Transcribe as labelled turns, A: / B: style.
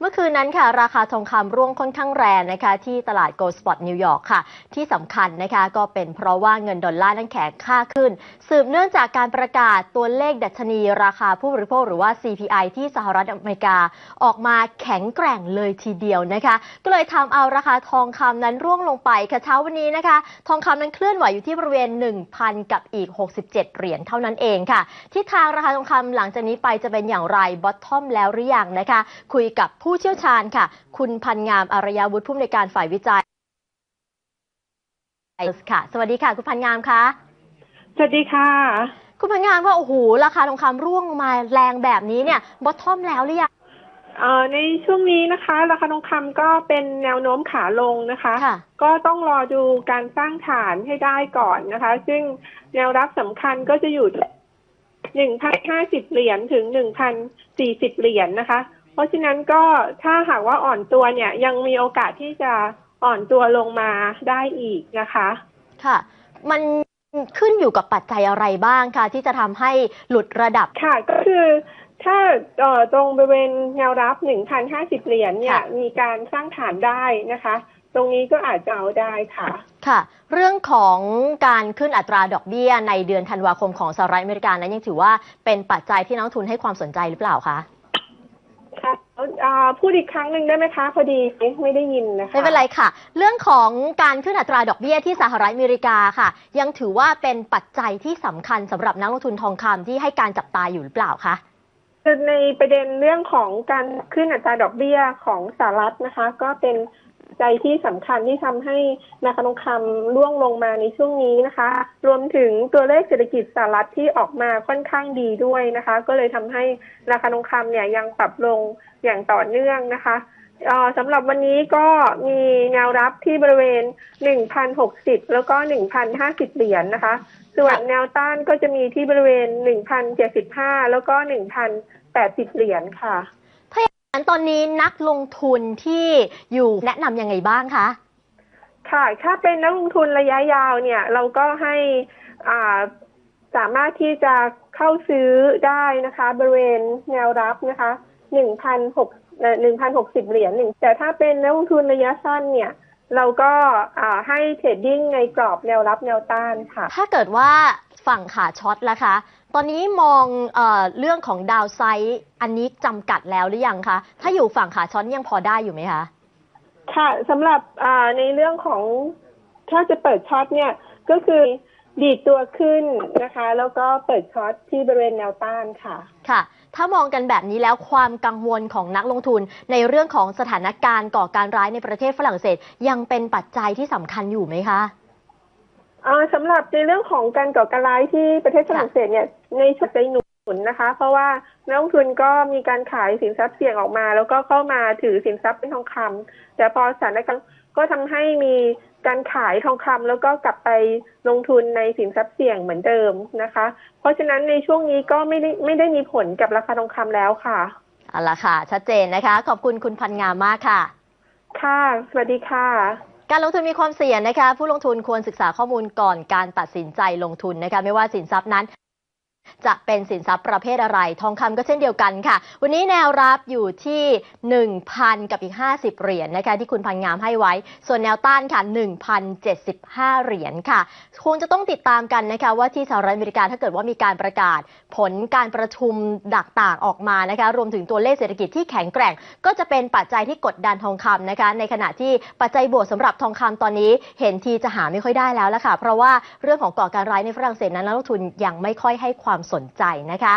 A: เมื่อคืนนั้นค่ะราคาทองคำร่วงค่อนข้างแรงนะคะที่ตลาด Gold Spot นิวยอร์กค่ะ ที่สำคัญนะคะก็เป็นเพราะว่าเงินดอลลาร์นั้นแข็งค่าขึ้น สืบเนื่องจากการประกาศตัวเลขดัชนีราคาผู้บริโภคหรือว่า CPI ที่สหรัฐอเมริกาออกมาแข็งแกร่งเลยทีเดียวนะคะ ก็เลยทำเอาราคาทองคำนั้นร่วงลงไปค่ะเช้าวันนี้นะคะ ทองคำนั้นเคลื่อนไหวอยู่ที่บริเวณ 1,000 กับอีก 67 เหรียญเท่านั้นเองค่ะที่ทางราคาทองคำหลังจากนี้ไปจะเป็นอย่างไรบอททอมแล้วหรือยังนะคะ คุยกับผเชี่ยวชาญค่ะ คุณพันงามอารยาวุฒิผู้อำนวยการฝ่ายวิจัยค่ะ สวัสดีค่ะ คุณพันงามคะ
B: สวัสดีค่ะ
A: คุณพันงามว่าโอ้โหราคาทองคำร่วงลงมาแรงแบบนี้เนี่ยบอททอมแล้วหรือยัง
B: เอ่อในช่วงนี้นะคะ ราคาทองคำก็เป็นแนวโน้มขาลงนะคะ
A: ค่ะ
B: ก็ต้องรอดูการสร้างฐานให้ได้ก่อนนะคะ ซึ่งแนวรับสำคัญก็จะอยู่หนึ่งพันห้าสิบเหรียญถึงหนึ่งพันสี่สิบเหรียญนะคะ เพราะฉะนั้นก็ถ้าหากว่าอ่อนตัวเนี่ยยังมีโอกาสที่จะอ่อนตัวลงมาได้อีกนะคะ
A: ค่ะ มันขึ้นอยู่กับปัจจัยอะไรบ้างคะที่จะทำให้หลุดระดับ
B: ค่ะก็คือถ้าเอ่อตรงบริเวณแนวรับ 1,050 เหรียญเนี่ย
A: ค่ะ
B: มีการสร้างฐานได้นะคะ ตรงนี้ก็อาจจะเอาได้ค่ะ
A: ค่ะ เรื่องของการขึ้นอัตราดอกเบี้ยในเดือนธันวาคมของสหรัฐอเมริกานั้นยังถือว่าเป็นปัจจัยที่นักลงทุนให้ความสนใจหรือเปล่าคะ
B: ค่ะเอ่อพูดอีกครั้งหนึ่งได้ไหมคะ พอดีไม่ได้ยินนะคะ
A: ไม่เป็นไรค่ะ เรื่องของการขึ้นอัตราดอกเบี้ยที่สหรัฐอเมริกาค่ะ ยังถือว่าเป็นปัจจัยที่สำคัญสำหรับนักลงทุนทองคำที่ให้การจับตาอยู่หรือเปล่าคะ
B: คือในประเด็นเรื่องของการขึ้นอัตราดอกเบี้ยของสหรัฐนะคะ ก็เป็น ใจที่สำคัญที่ทำให้ราคาทองคำร่วงลงมาในช่วงนี้นะคะ รวมถึงตัวเลขเศรษฐกิจสหรัฐที่ออกมาค่อนข้างดีด้วยนะคะ ก็เลยทำให้ราคาทองคำเนี่ยยังปรับลงอย่างต่อเนื่องนะคะสำหรับวันนี้ก็มีแนวรับที่บริเวณ 1,060 แล้วก็ 1,050 เหรียญนะคะ ส่วนแนวต้านก็จะมีที่บริเวณ 1,075 แล้วก็ 1,080 เหรียญค่ะ
A: งั้นตอนนี้นักลงทุนที่อยู่แนะนำยังไงบ้างคะ
B: ค่ะ ถ้าเป็นนักลงทุนระยะยาวเนี่ย เราก็ให้อ่าสามารถที่จะเข้าซื้อได้นะคะ บริเวณแนวรับนะคะหนึ่งพันหกหนึ่งพันหกสิบเหรียญหนึ่งแต่ถ้าเป็นนักลงทุนระยะสั้นเนี่ย เราก็อ่าให้เทรดดิ้งในกรอบแนวรับแนวต้านค่ะ
A: ถ้าเกิดว่า ฝั่งขาช็อตล่ะคะ ตอนนี้มองเออเรื่องของดาวไซด์อันนี้จำกัดแล้วหรือยังคะ ถ้าอยู่ฝั่งขาช็อตยังพอได้อยู่ไหมคะ
B: ค่ะสำหรับอ่าในเรื่องของถ้าจะเปิดช็อตเนี่ยก็คือดีดตัวขึ้นนะคะ แล้วก็เปิดช็อตที่บริเวณแนวต้านค่ะ
A: ค่ะ ถ้ามองกันแบบนี้แล้วความกังวลของนักลงทุนในเรื่องของสถานการณ์ก่อการร้ายในประเทศฝรั่งเศส ยังเป็นปัจจัยที่สำคัญอยู่ไหมคะ
B: อ่า สำหรับในเรื่องของการก่อการร้ายที่ประเทศฝรั่งเศสเนี่ยในชุดใจหนุนนะคะ เพราะว่านักลงทุนก็มีการขายสินทรัพย์เสี่ยงออกมา แล้วก็เข้ามาถือสินทรัพย์เป็นทองคำแต่พอสถานการณ์ก็ทำให้มีการขายทองคำแล้วก็กลับไปลงทุนในสินทรัพย์เสี่ยงเหมือนเดิมนะคะ เพราะฉะนั้นในช่วงนี้ก็ไม่ได้ไม่ได้มีผลกับราคาทองคำแล้วค่ะ
A: เอาละค่ะ ชัดเจนนะคะ ขอบคุณคุณพันงามมากค่ะ
B: ค่ะ สวัสดีค่ะ
A: การลงทุนมีความเสี่ยงนะคะ ผู้ลงทุนควรศึกษาข้อมูลก่อนการตัดสินใจลงทุนนะคะ ไม่ว่าสินทรัพย์นั้น จะเป็นสินทรัพย์ประเภทอะไร ทองคำก็เช่นเดียวกันค่ะ วันนี้แนวรับอยู่ที่ 1,000 กับอีก 50 เหรียญนะคะ ที่คุณพันงามให้ไว้ ส่วนแนวต้านค่ะ 1,075 เหรียญค่ะ คงจะต้องติดตามกันนะคะ ว่าที่สหรัฐอเมริกาถ้าเกิดว่ามีการประกาศ ผลการประชุมดักต่างออกมานะคะ รวมถึงตัวเลขเศรษฐกิจที่แข็งแกร่ง ก็จะเป็นปัจจัยที่กดดันทองคำนะคะ ในขณะที่ปัจจัยบวกสำหรับทองคำตอนนี้ เห็นทีจะหาไม่ค่อยได้แล้วละค่ะ เพราะว่าเรื่องของก่อการร้ายในฝรั่งเศสนั้นนักลงทุนยังไม่ค่อยให้ความความสนใจนะคะ